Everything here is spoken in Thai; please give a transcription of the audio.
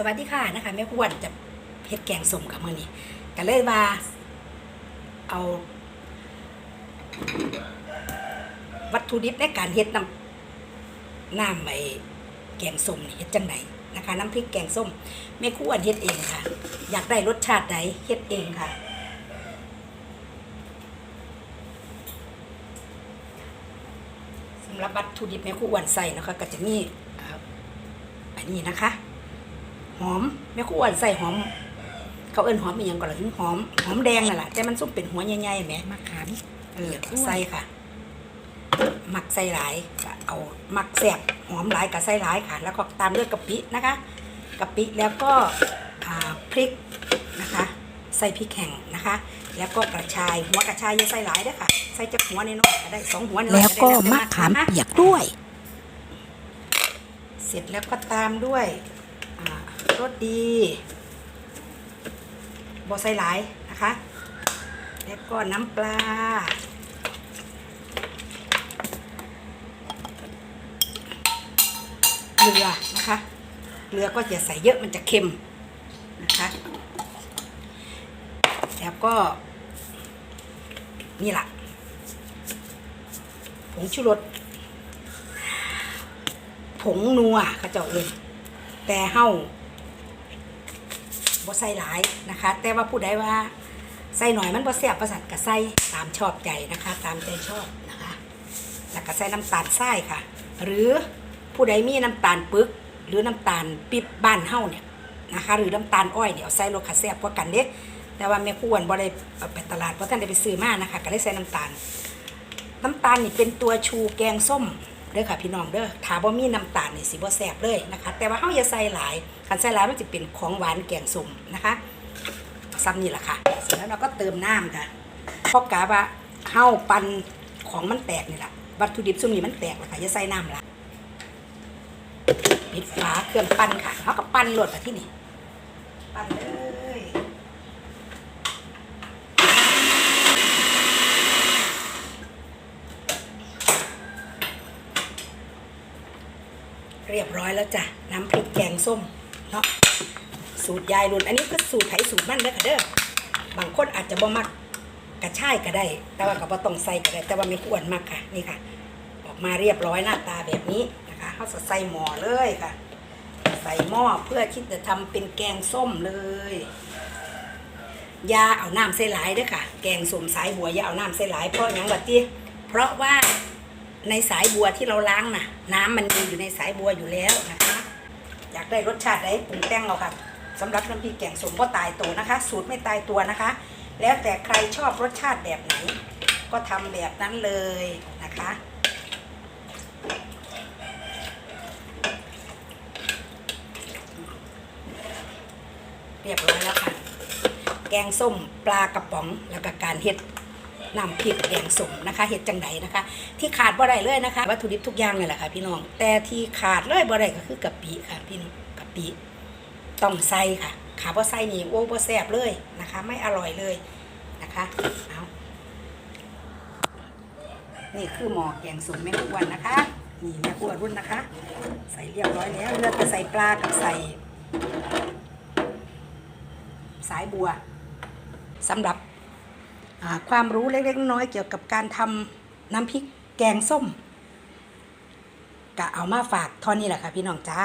สวัสดีค่ะนะคะแม่อ้วนจะเฮ็ดแกงส้มกับมื้อนี้ก็เลยว่าเอาวัตถุดิบในการเฮ็ดน้ำน้ำไอ้แกงส้มนี่เฮ็ดจังไดนะคะ น้ำพริกแกงส้มแม่คอ้วนเฮ็ดเองค่ะ อยากได้รสชาติใดเฮ็ดเองค่ะ สำหรับวัตถุดิบแม่คอ้วนใส่นะคะก็จะมีอันนี้นะคะ หอมแม่ครูอ้วนใส่หอม เขาเอิ้นหอมอีหยังก่อนล่ะถึงหอมหอมแดงนั่นแหละแต่มันส้มเป็นหัวใหญ่ๆแหมมะขามเออใส่ค่ะหมักใส่หลายก็เอาหมักแซ่บหอมหลายกับใส่หลายค่ะ แล้วก็ตามด้วยกะปินะคะกะปิแล้วก็อ่าพริกนะคะ ใส่พริกแห้งนะคะ แล้วก็กระชายหัวกระชายอย่าใส่หลายเด้อค่ะ ใส่จักหัวน้อยๆก็ได้สองหัวน้อยๆแล้วก็ได้มะขามนะคะเปียกด้วย เสร็จแล้วก็ตามด้วยอ่าร สดีบอใส่หลายนะคะ แล้วก็น้ำปลา เกลือนะคะ เกลือก็อย่าใส่เยอะมันจะเค็มนะคะ แล้วก็ นี่แหละผงชูรสผงนัวเขาเจ้าเอินแต่เฮา บ่ใส่หลายนะคะ แต่ว่าผู้ใดว่าใส่หน่อยมันบ่แซ่บประสันก็ใส่ตามชอบใจนะคะ ตามใจชอบนะคะ แล้วก็ใส่น้ำตาลทรายค่ะ หรือผู้ใดมีน้ำตาลปึก หรือน้ำตาลปิ๊บบ้านเฮาเนี่ยนะคะ หรือน้ำตาลอ้อยเนี่ยเอาใส่รสขาแซ่บกว่ากันเด้แต่ว่าแม่ครูอ้วนบ่ได้ไปตลาดเพราะท่านได้ไปซื้อมานะคะ ก็ได้ใส่น้ำตาล น้ำตาลนี่เป็นตัวชูแกงส้ม เด้อค่ะพี่น้องเด้อถาบ่มีน้ำตาลนี่สิบ่แซ่บเลยนะคะ แต่ว่าเฮาอย่าใส่หลายคันใส่หลายมันจะเป็นของหวานแกงส้มนะคะซ้ำนี่แหละค่ะ เสร็จแล้วเราก็เติมน้ำค่ะเพราะกะว่าเฮาปั่นของมันแตกนี่แหละวัตถุดิบซุ่มนี้มันแตกแล้วค่ะอย่าใส่น้ำละปิดฝาเครื่องปั่นค่ะเฮาก็ปั่นโหลดมาที่นี่ปั่นเลย เรียบร้อยแล้วจ้ะน้ำพริกแกงส้มเนาะสูตรยายรุ่นอันนี้ก็สูตรไผสูตรมั่นเด้อค่ะเด้อบางคนอาจจะบ่มักกระชายก็ได้ แต่ว่าก็บ่ต้องใส่ก็ได้ แต่ว่าไม่ควรมากค่ะนี่ค่ะ ออกมาเรียบร้อยหน้าตาแบบนี้นะคะเขาจะใส่หม้อเลยค่ะ ใส่หม้อเพื่อที่จะทำเป็นแกงส้มเลยยาเอาน้ำใส่หลายเด้วยค่ะ แกงส้มสายบัวยาเอาน้ำใส่หลายเพราะย่างบัดนี้เพราะว่า ในสายบัวที่เราล้างน่ะน้ำมันมีอยู่ในสายบัวอยู่แล้วนะคะอยากได้รสชาติไหนปรุงแต่งเอาค่ะสำหรับน้ำพริกแกงส้มก็ตายตัวนะคะ สูตรไม่ตายตัวนะคะ แล้วแต่ใครชอบรสชาติแบบไหน ก็ทำแบบนั้นเลยนะคะเรียบร้อยแล้วค่ะ แกงส้มปลากระป๋องแล้วก็การเฮ็ด น้ำพริกแกงสมนะคะเฮ็ดจังไดนะคะ ที่ขาดบ่ได้เลยนะคะ วัตถุดิบทุกอย่างเลยแหละค่ะพี่น้อง แต่ที่ขาดเลยบ่ได้ก็คือกะปิค่ะ พี่น้องกะปิต้องใส่ค่ะ ขาบ่ใส่นี่โอ้บ่แซ่บเลยนะคะ ไม่อร่อยเลยนะคะเอานี่คือหม้อแกงสมแม่อ้วนนะคะนี่แม่อ้วนรุ่นนะคะ ใส่เรียบร้อยแล้วเหลือแต่ใส่ปลากับใส่ สายบัวสำหรับ ความรู้เล็กๆน้อยๆเกี่ยวกับการทำน้ำพริกแกงส้มกะเอามาฝากท่อนี้แหละค่ะพี่น้องจ้า